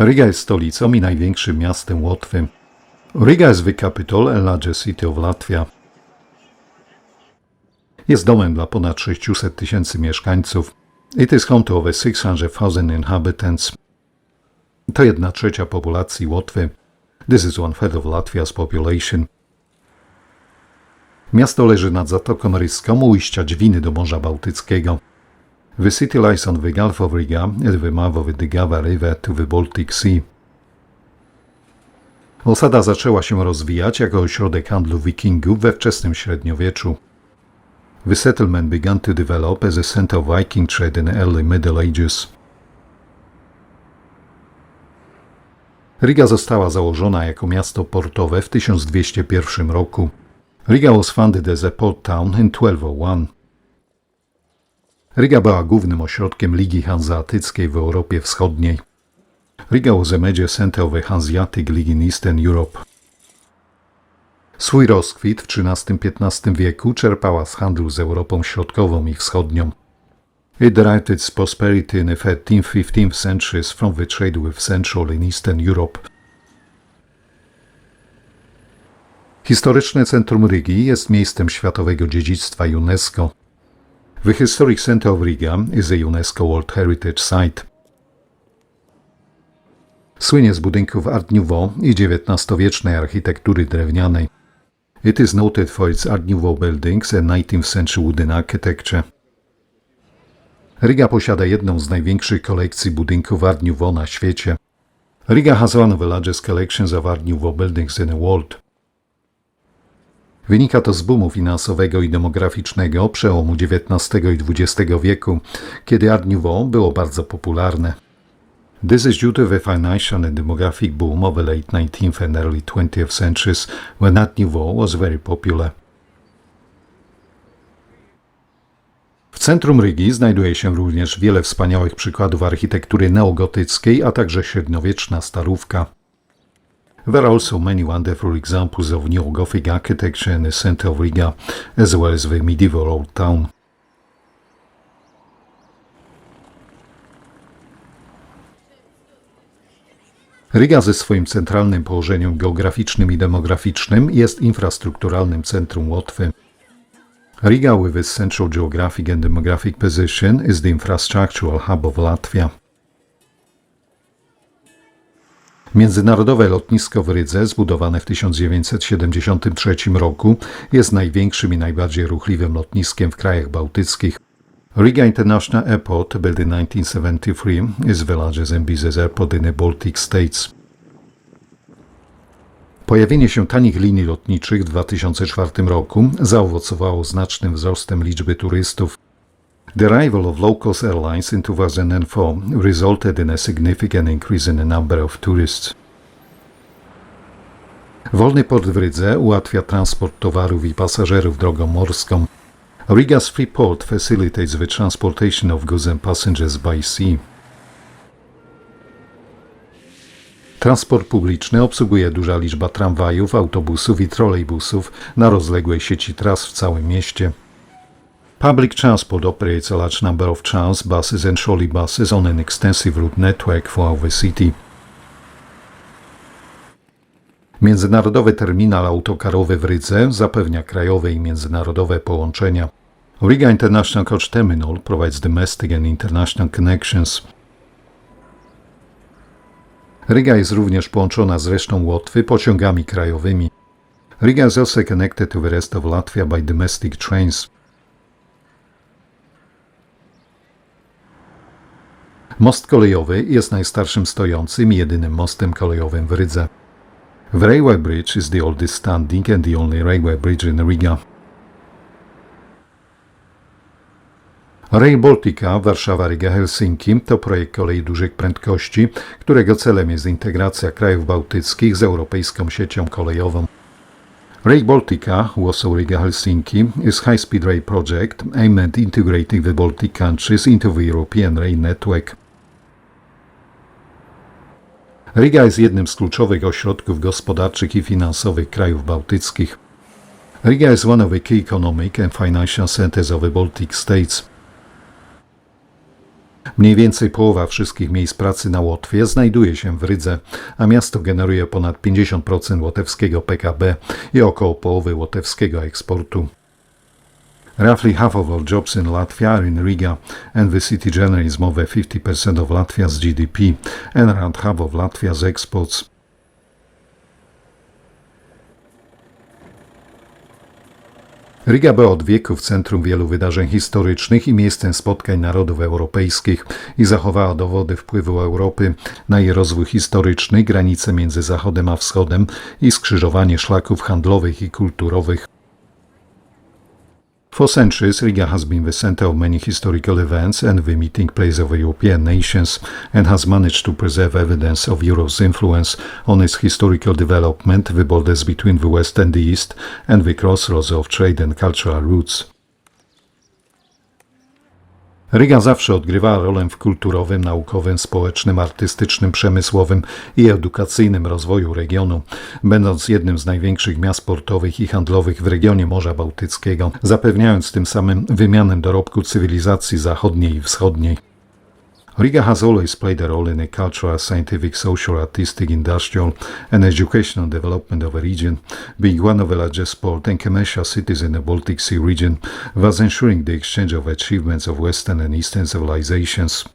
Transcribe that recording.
Riga jest stolicą i największym miastem Łotwy. Riga is the capital and largest city of Latvia. Jest domem dla ponad 600 tysięcy mieszkańców. It is home to over 600,000 inhabitants. To jedna trzecia populacji Łotwy. This is one third of Latvia's population. Miasto leży nad Zatoką Ryską u ujścia Dźwiny do Morza Bałtyckiego. The city lies on the Gulf of Riga at the mouth of the Gava River to the Baltic Sea. Osada zaczęła się rozwijać jako ośrodek handlu wikingów we wczesnym średniowieczu. The settlement began to develop as a center of Viking trade in the early Middle Ages. Riga została założona jako miasto portowe w 1201 roku. Riga was founded as a port town in 1201. Riga była głównym ośrodkiem Ligi Hanzeatyckiej w Europie Wschodniej. Riga of the Hanseatic League in Eastern Europe. Swój rozkwit w XIII-XV wieku czerpała z handlu z Europą Środkową i Wschodnią. It derived its prosperity in the 13th-15th centuries from the trade with Central and Eastern Europe. Historyczne centrum Rygi jest miejscem światowego dziedzictwa UNESCO. The Historic Center of Riga is a UNESCO World Heritage Site. Słynie z budynków Art Nouveau i XIX-wiecznej architektury drewnianej. It is noted for its Art Nouveau buildings and 19th century wooden architecture. Riga posiada jedną z największych kolekcji budynków Art Nouveau na świecie. Riga has one of the largest collections of Art Nouveau buildings in the world. Wynika to z boomu finansowego i demograficznego przełomu XIX i XX wieku, kiedy Art Nouveau było bardzo popularne. This is due to the financial and demographic boom of the late 19th and early 20th centuries when Art Nouveau was very popular. W centrum Rygi znajduje się również wiele wspaniałych przykładów architektury neogotyckiej, a także średniowieczna starówka. There are also many wonderful examples of neo-Gothic architecture in the center of Riga, as well as the medieval old town. Riga ze swoim centralnym położeniem geograficznym i demograficznym jest infrastrukturalnym centrum Łotwy. Riga with its central geographic and demographic position is the infrastructural hub of Latvia. Międzynarodowe lotnisko w Rydze, zbudowane w 1973 roku, jest największym i najbardziej ruchliwym lotniskiem w krajach bałtyckich. Riga International Airport, built in 1973, is the largest and busiest airport in the Baltic States. Pojawienie się tanich linii lotniczych w 2004 roku zaowocowało znacznym wzrostem liczby turystów. The arrival of low-cost airlines in 2004 resulted in a significant increase in the number of tourists. Wolny port w Rydze ułatwia transport towarów i pasażerów drogą morską. Riga's free port facilitates the transportation of goods and passengers by sea. Transport publiczny obsługuje duża liczba tramwajów, autobusów i trolejbusów na rozległej sieci tras w całym mieście. Public transport operates a large number of trams, buses and trolley buses on an extensive route network throughout the city. Międzynarodowy terminal autokarowy w Rydze zapewnia krajowe i międzynarodowe połączenia. Riga International Coach Terminal provides domestic and international connections. Riga jest również połączona z resztą Łotwy pociągami krajowymi. Riga is also connected to the rest of Latvia by domestic trains. Most kolejowy jest najstarszym stojącym i jedynym mostem kolejowym w Rydze. The railway bridge is the oldest standing and the only railway bridge in Riga. Rail Baltica Warszawa-Riga-Helsinki to projekt kolei dużych prędkości, którego celem jest integracja krajów bałtyckich z europejską siecią kolejową. Rail Baltica Warsaw-Riga-Helsinki is high-speed rail project aimed at integrating the Baltic countries into the European rail network. Riga jest jednym z kluczowych ośrodków gospodarczych i finansowych krajów bałtyckich. Riga is one of the key economic and financial centers of the Baltic states. Mniej więcej połowa wszystkich miejsc pracy na Łotwie znajduje się w Rydze, a miasto generuje ponad 50% łotewskiego PKB i około połowy łotewskiego eksportu. Roughly half of all jobs in Latvia are in Riga, and the city generates more than 50% of Latvia's GDP and around half of Latvia's exports. Riga była od wieków centrum wielu wydarzeń historycznych i miejscem spotkań narodów europejskich i zachowała dowody wpływu Europy na jej rozwój historyczny, granice między Zachodem a Wschodem i skrzyżowanie szlaków handlowych i kulturowych. For centuries, Riga has been the center of many historical events and the meeting place of European nations, and has managed to preserve evidence of Europe's influence on its historical development, the borders between the West and the East, and the crossroads of trade and cultural routes. Riga zawsze odgrywała rolę w kulturowym, naukowym, społecznym, artystycznym, przemysłowym i edukacyjnym rozwoju regionu, będąc jednym z największych miast portowych i handlowych w regionie Morza Bałtyckiego, zapewniając tym samym wymianę dorobku cywilizacji zachodniej i wschodniej. Riga has always played a role in the cultural, scientific, social, artistic, industrial, and educational development of a region, being one of the largest port and commercial cities in the Baltic Sea region, thus ensuring the exchange of achievements of Western and Eastern civilizations.